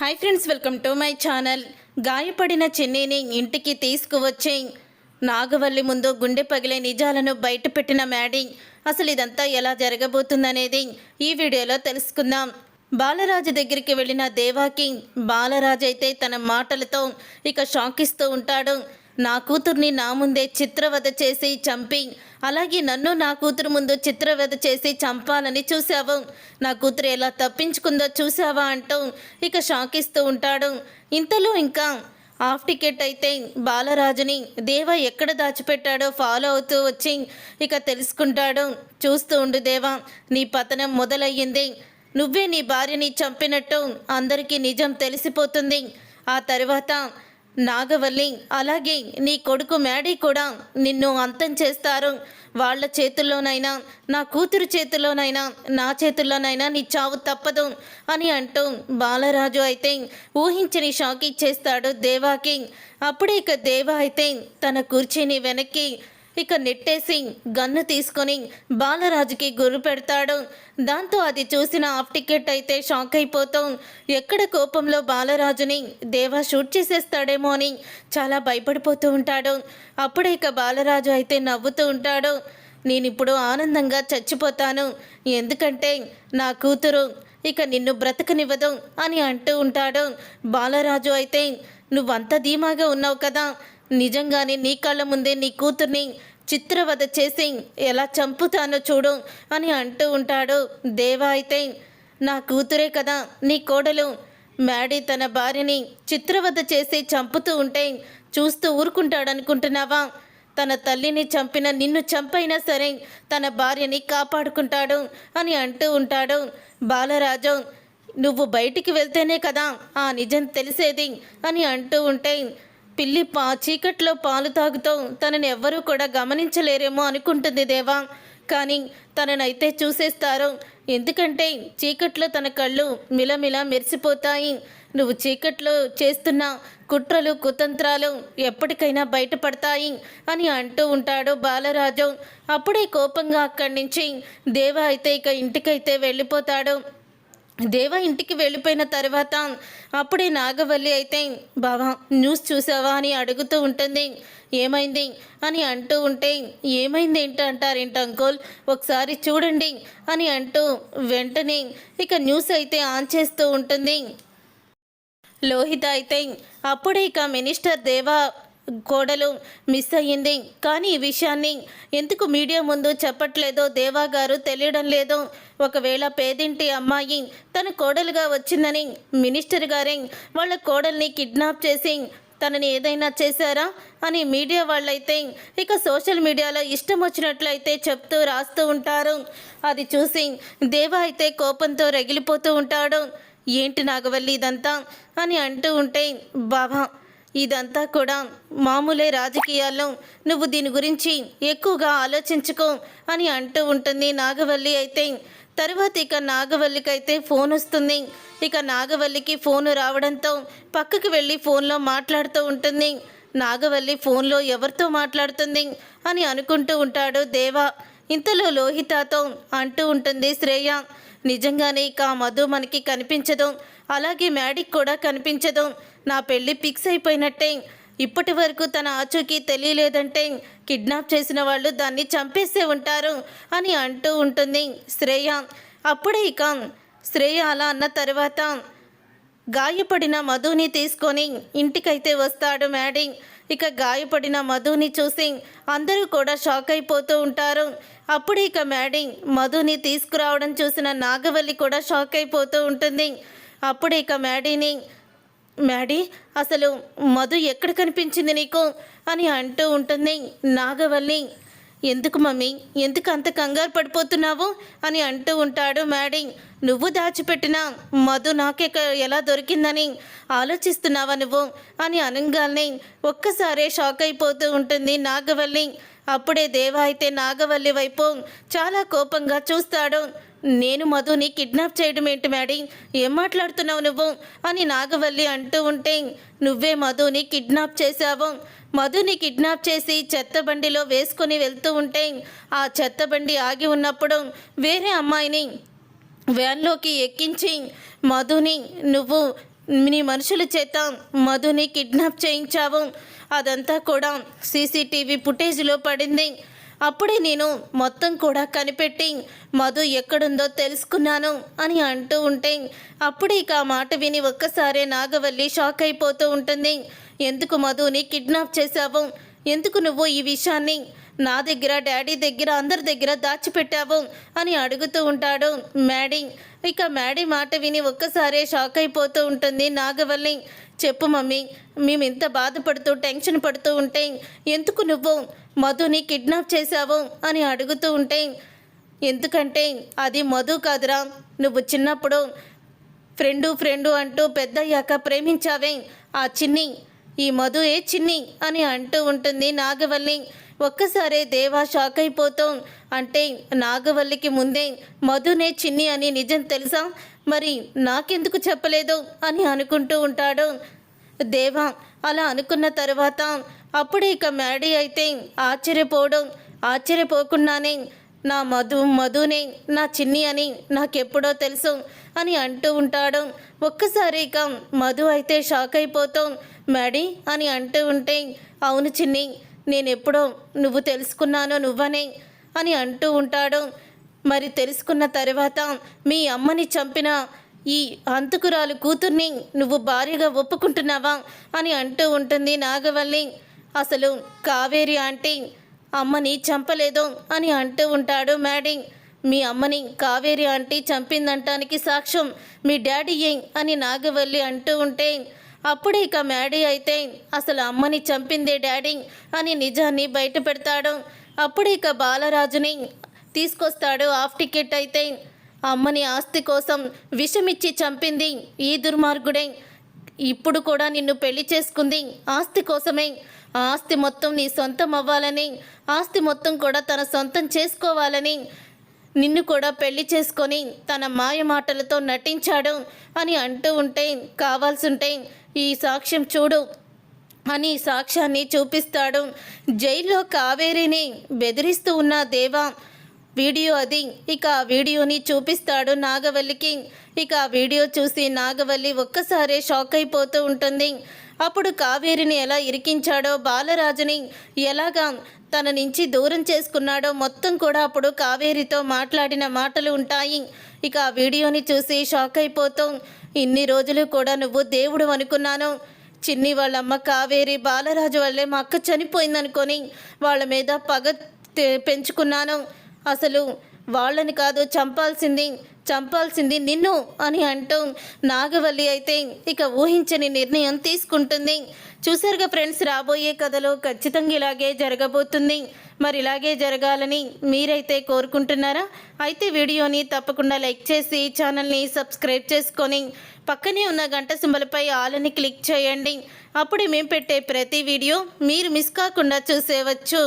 Hi friends welcome to my channel గాయపడిన చెన్నీని ఇంటికి తీసుకువచ్చే నాగవల్లి ముందు గుండె పగిలే నిజాలను బయటపెట్టిన మ్యాడీ అసలు ఇదంతా ఎలా జరగబోతుందనేది ఈ వీడియోలో తెలుసుకుందాం. బాలరాజు దగ్గరికి వెళ్ళిన దేవాకి బాలరాజు అయితే తన మాటలతో ఇక షాక్ ఇస్తూ ఉంటాడు. నా కూతుర్ని నా ముందే చిత్రవధ చేసి చంపి అలాగే నన్ను నా కూతురు ముందు చిత్రవద చేసి చంపాలని చూసావు నా కూతురు ఎలా తప్పించుకుందో చూసావా అంటూ ఇక షాక్ ఇస్తూ ఉంటాడు. ఇంతలో ఇంకా హాఫ్ టికెట్ అయితే బాలరాజుని దేవ ఎక్కడ దాచిపెట్టాడో ఫాలో అవుతూ వచ్చి ఇక తెలుసుకుంటాడు. చూస్తూ ఉండు దేవా నీ పతనం మొదలయ్యింది. నువ్వే నీ భార్యని చంపినట్టు అందరికీ నిజం తెలిసిపోతుంది. ఆ తర్వాత నాగవల్లి అలాగే నీ కొడుకు మ్యాడీ కూడా నిన్ను అంతం చేస్తారు. వాళ్ళ చేతుల్లోనైనా నా కూతురు చేతుల్లోనైనా నా చేతుల్లోనైనా నీ చావు తప్పదు అని అంటూ బాలరాజు అయితే ఊహించని షాక్ ఇచ్చేస్తాడు దేవాకి. అప్పుడే ఇక దేవా అయితే తన కుర్చీని వెనక్కి ఇక నెట్టేసి గన్ను తీసుకొని బాలరాజుకి గురి పెడతాడు. దాంతో అది చూసిన ఆఫ్ టికెట్ అయితే షాక్ అయిపోతాం. ఎక్కడ కోపంలో బాలరాజుని దేవా షూట్ చేసేస్తాడేమో అని చాలా భయపడిపోతూ ఉంటాడు. అప్పుడే ఇక బాలరాజు అయితే నవ్వుతూ ఉంటాడు. నేను ఇప్పుడు ఆనందంగా చచ్చిపోతాను. ఎందుకంటే నా కూతురు ఇక నిన్ను బ్రతకనివ్వదు అని అంటూ ఉంటాడు. బాలరాజు అయితే నువ్వంత ధీమాగా ఉన్నావు కదా. నిజంగానే నీ కళ్ళ ముందే నీ కూతుర్ని చిత్రవద చేసి ఎలా చంపుతానో చూడు అని అంటూ ఉంటాడు దేవా అయితే. నా కూతురే కదా నీ కోడలు. మ్యాడీ తన భార్యని చిత్రవద చేసి చంపుతూ ఉంటే చూస్తూ ఊరుకుంటాడనుకుంటున్నావా? తన తల్లిని చంపిన నిన్ను చంపైనా సరే తన భార్యని కాపాడుకుంటాడు అని అంటూ ఉంటాడు బాలరాజు. నువ్వు బయటికి వెళ్తేనే కదా ఆ నిజం తెలిసేది అని అంటూ ఉంటే పిల్లి పా చీకట్లో పాలు తాగుతూ తనని ఎవ్వరూ కూడా గమనించలేరేమో అనుకుంటుంది దేవా. కానీ తననైతే చూసేస్తారు. ఎందుకంటే చీకట్లో తన కళ్ళు మిలమిల మెరిసిపోతాయి. నువ్వు చీకట్లో చేస్తున్న కుట్రలు కుతంత్రాలు ఎప్పటికైనా బయటపడతాయి అని అంటూ ఉంటాడు బాలరాజు. అప్పుడే కోపంగా అక్కడి నుంచి దేవ అయితే ఇక ఇంటికైతే వెళ్ళిపోతాడు. దేవ ఇంటికి వెళ్ళిపోయిన తర్వాత అప్పుడే నాగవల్లి అయితే బావా న్యూస్ చూసావా? అని అడుగుతూ ఉంటుంది. ఏమైంది? అని అంటూ ఉంటే ఏమైంది ఏంటి అంటారేంటి అంకుల్? ఒకసారి చూడండి అని అంటూ వెంటనే ఇక న్యూస్ అయితే ఆన్ చేస్తూ ఉంటుంది. లోహిత అయితే అప్పుడే ఇక మినిస్టర్ దేవా కోడలు మిస్ అయ్యింది. కానీ ఈ విషయాన్ని ఎందుకు మీడియా ముందు చెప్పట్లేదో దేవా గారు తెలియడం లేదు. ఒకవేళ పేదింటి అమ్మాయి తన కోడలుగా వచ్చిందని మినిస్టర్ గారే వాళ్ళ కోడల్ని కిడ్నాప్ చేసి తనని ఏదైనా చేశారా అని మీడియా వాళ్ళైతే ఇక సోషల్ మీడియాలో ఇష్టం వచ్చినట్లయితే చెప్తూ రాస్తూ ఉంటారు. అది చూసి దేవా అయితే కోపంతో రగిలిపోతూ ఉంటాడు. ఏంటి నాగవల్లి ఇదంతా? అని అంటూ ఉంటే బాబా ఇదంతా కూడా మామూలే రాజకీయాల్లో. నువ్వు దీని గురించి ఎక్కువగా ఆలోచించుకో అని అంటూ ఉంటుంది నాగవల్లి అయితే. తర్వాత ఇక నాగవల్లికి అయితే ఫోన్ వస్తుంది. ఇక నాగవల్లికి ఫోన్ రావడంతో పక్కకి వెళ్ళి ఫోన్లో మాట్లాడుతూ ఉంటుంది. నాగవల్లి ఫోన్లో ఎవరితో మాట్లాడుతుంది అని అనుకుంటూ ఉంటాడు దేవా. ఇంతలో లోహితతో అంటూ ఉంటుంది శ్రేయ నిజంగానే ఇక మధు మనకి కనిపించదు. అలాగే మ్యాడిక్ కూడా కనిపించదు. నా పెళ్ళి ఫిక్స్ అయిపోయినట్టే. ఇప్పటి వరకు తన ఆచూకీ తెలియలేదంటే కిడ్నాప్ చేసిన వాళ్ళు దాన్ని చంపేసే ఉంటారు అని అంటూ ఉంటుంది శ్రేయ. అప్పుడే ఇక శ్రేయ అలా అన్న తర్వాత గాయపడిన మధుని తీసుకొని ఇంటికైతే వస్తాడు మ్యాడీ ఇక గాయపడిన మధుని చూసి అందరూ కూడా షాక్ అయిపోతూ ఉంటారు. అప్పుడు ఇక మ్యాడింగ్ మధుని తీసుకురావడం చూసిన నాగవల్లి కూడా షాక్ అయిపోతూ ఉంటుంది. అప్పుడు ఇక మ్యాడీని మ్యాడీ అసలు మధు ఎక్కడ కనిపించింది నీకు? అని అంటూ ఉంటుంది నాగవల్లి. ఎందుకు మమ్మీ? ఎందుకు అంత కంగారు పడిపోతున్నావు? అని అంటూ ఉంటాడు మ్యాడీ నువ్వు దాచిపెట్టిన మధు నాకే ఎలా దొరికిందని ఆలోచిస్తున్నావా నువ్వు? అని అనగానే ఒక్కసారే షాక్ అయిపోతూ ఉంటుంది నాగవల్లి. అప్పుడే దేవా అయితే నాగవల్లి వైపు చాలా కోపంగా చూస్తాడు. నేను మధుని కిడ్నాప్ చేయడం ఏంటి మ్యాడీ? ఏం మాట్లాడుతున్నావు నువ్వు? అని నాగవల్లి అంటూ ఉంటే నువ్వే మధుని కిడ్నాప్ చేశావు. మధుని కిడ్నాప్ చేసి చెత్త బండిలో వేసుకొని వెళ్తూ ఉంటే ఆ చెత్త బండి ఆగి ఉన్నప్పుడు వేరే అమ్మాయిని వ్యాన్లోకి ఎక్కించి మధుని నువ్వు నీ మనుషుల చేత మధుని కిడ్నాప్ చేయించావు. అదంతా కూడా సీసీటీవీ ఫుటేజ్లో పడింది. అప్పుడే నేను మొత్తం కూడా కనిపెట్టి మధు ఎక్కడుందో తెలుసుకున్నాను అని అంటూ ఉంటే అప్పుడే ఇక ఆ మాట విని ఒక్కసారే నాగవల్లి షాక్ అయిపోతూ ఉంటుంది. ఎందుకు మధుని కిడ్నాప్ చేశావు? ఎందుకు నువ్వు ఈ విషయాన్ని నా దగ్గర డాడీ దగ్గర అందరి దగ్గర దాచిపెట్టావు అని అడుగుతూ ఉంటాడు మ్యాడీ. ఇక మ్యాడీ మాట విని ఒక్కసారే షాక్ అయిపోతూ ఉంటుంది నాగవల్లి. చెప్పు మమ్మీ మేము ఇంత బాధపడుతూ టెన్షన్ పడుతూ ఉంటే ఎందుకు నువ్వు మధుని కిడ్నాప్ చేశావు అని అడుగుతూ ఉంటే ఎందుకంటే అది మధు కాదురా నువ్వు చిన్నప్పుడు ఫ్రెండు ఫ్రెండు అంటూ పెద్దయ్యాక ప్రేమించావే ఆ చిన్ని ఈ మధు ఏ చిన్ని అని అంటూ ఉంటుంది నాగవల్లి. ఒక్కసారే దేవా షాక్ అయిపోతాం. అంటే నాగవల్లికి ముందే మధునే చిన్ని అని నిజం తెలుసా? మరి నాకెందుకు చెప్పలేదు అని అనుకుంటూ ఉంటాడు. దేవా అలా అనుకున్న తర్వాత అప్పుడే ఇక మ్యాడీ అయితే ఆశ్చర్యపోవడం. ఆశ్చర్యపోకుండానే నా మధు మధునే నా చిన్ని అని నాకెప్పుడో తెలుసు అని అంటూ ఉంటాడు. ఒక్కసారి ఇక మధు అయితే షాక్ అయిపోతాం. మ్యాడీ అని అంటూ ఉంటే అవును చిన్ని నేను ఎప్పుడో నువ్వు తెలుసుకున్నానో నువ్వనే అని అంటూ ఉంటాడు. మరి తెలుసుకున్న తర్వాత మీ అమ్మని చంపిన ఈ అంతుకురాలు కూతుర్ని నువ్వు భార్యగా ఒప్పుకుంటున్నావా అని అంటూ ఉంటుంది నాగవల్లి. అసలు కావేరి ఆంటీ అమ్మని చంపలేదు అని అంటూ ఉంటాడు మ్యాడీ. మీ అమ్మని కావేరి ఆంటీ చంపిందంటానికి సాక్ష్యం మీ డాడీ ఏం అని నాగవల్లి అంటూ ఉంటే అప్పుడు ఇక మ్యాడీ అయితే అసలు అమ్మని చంపిందే డాడీ అని నిజాన్ని బయట పెడతాడు. అప్పుడు ఇక బాలరాజుని తీసుకొస్తాడు హాఫ్ టికెట్ అయితే. అమ్మని ఆస్తి కోసం విషమిచ్చి చంపింది ఈ దుర్మార్గుడే. ఇప్పుడు కూడా నిన్ను పెళ్ళి చేసుకుంది ఆస్తి కోసమే. ఆస్తి మొత్తం నీ సొంతం అవ్వాలని ఆస్తి మొత్తం కూడా తన సొంతం చేసుకోవాలని నిన్ను కూడా పెళ్ళి చేసుకొని తన మాయ మాటలతో నటించాడు అని అంటూ ఉంటే కావాల్సుంటే ఈ సాక్ష్యం చూడు. అని సాక్ష్యాన్ని చూపిస్తాడు. జైల్లో కావేరిని బెదిరిస్తూ ఉన్న దేవా వీడియో అది. ఇక ఆ వీడియోని చూపిస్తాడు నాగవల్లికి. ఇక ఆ వీడియో చూసి నాగవల్లి ఒక్కసారే షాక్ అయిపోతూ ఉంటుంది. అప్పుడు కావేరిని ఎలా ఇరికించాడో బాలరాజుని ఎలాగా తన నుంచి దూరం చేసుకున్నాడో మొత్తం కూడా అప్పుడు కావేరితో మాట్లాడిన మాటలు ఉంటాయి. ఇక ఆ వీడియోని చూసి షాక్ అయిపోతాం ఇన్ని రోజులు కూడా నువ్వు దేవుడు అనుకున్నాను. చిన్ని వాళ్ళమ్మ కావేరి బాలరాజు వల్లే మా అక్క చనిపోయిందనుకొని వాళ్ళ మీద పగ పెంచుకున్నాను. అసలు వాళ్ళని కాదు చంపాల్సింది చంపాల్సింది నిన్ను అని అంటూ నాగవల్లి అయితే ఇక ఊహించని నిర్ణయం తీసుకుంటుంది. చూసారుగా ఫ్రెండ్స్ రాబోయే కథలో ఖచ్చితంగా ఇలాగే జరగబోతుంది. మరి ఇలాగే జరగాలని మీరైతే కోరుకుంటున్నారా? అయితే వీడియోని తప్పకుండా లైక్ చేసి ఛానల్ని సబ్స్క్రైబ్ చేసుకొని పక్కనే ఉన్న గంట సింబలపై ఆలని క్లిక్ చేయండి. అప్పుడే మేము పెట్టే ప్రతి వీడియో మీరు మిస్ కాకుండా చూసేవచ్చు.